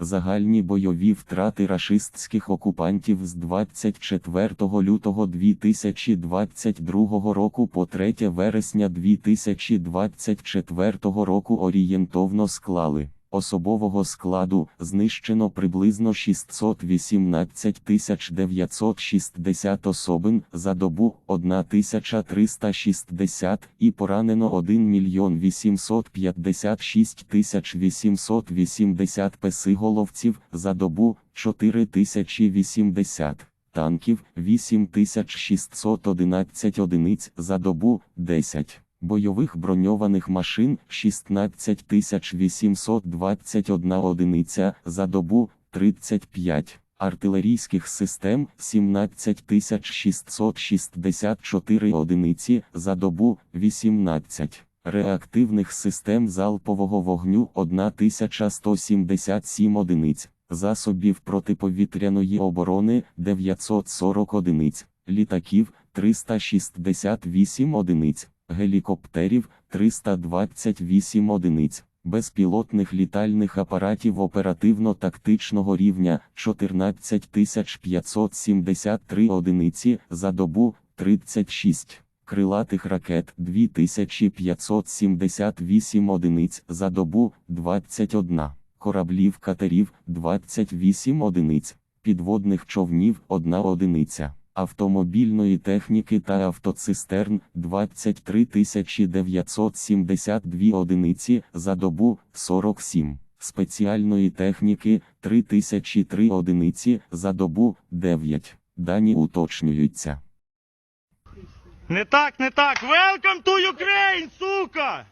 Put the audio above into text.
Загальні бойові втрати рашистських окупантів з 24 лютого 2022 року по 3 вересня 2024 року орієнтовно склали. Особового складу знищено приблизно 618 960 особин за добу 1360 і поранено 1 мільйон 856 880 песиголовців за добу 4080 танків 8611 одиниць за добу 10 бойових броньованих машин 16821 одиниця за добу 35, артилерійських систем 17664 одиниці за добу 18, реактивних систем залпового вогню 1177 одиниць, засобів протиповітряної оборони 940 одиниць, літаків 368 одиниць гелікоптерів 328 одиниць, безпілотних літальних апаратів оперативно-тактичного рівня 14573 одиниці за добу 36. Крилатих ракет 2578 одиниць за добу 21, кораблів катерів 28 одиниць, підводних човнів 1 одиниця автомобільної техніки та автоцистерн 23 972 одиниці за добу 47, спеціальної техніки 3003 одиниці за добу 9. Дані уточнюються. Не так, не так. Welcome to Ukraine, сука!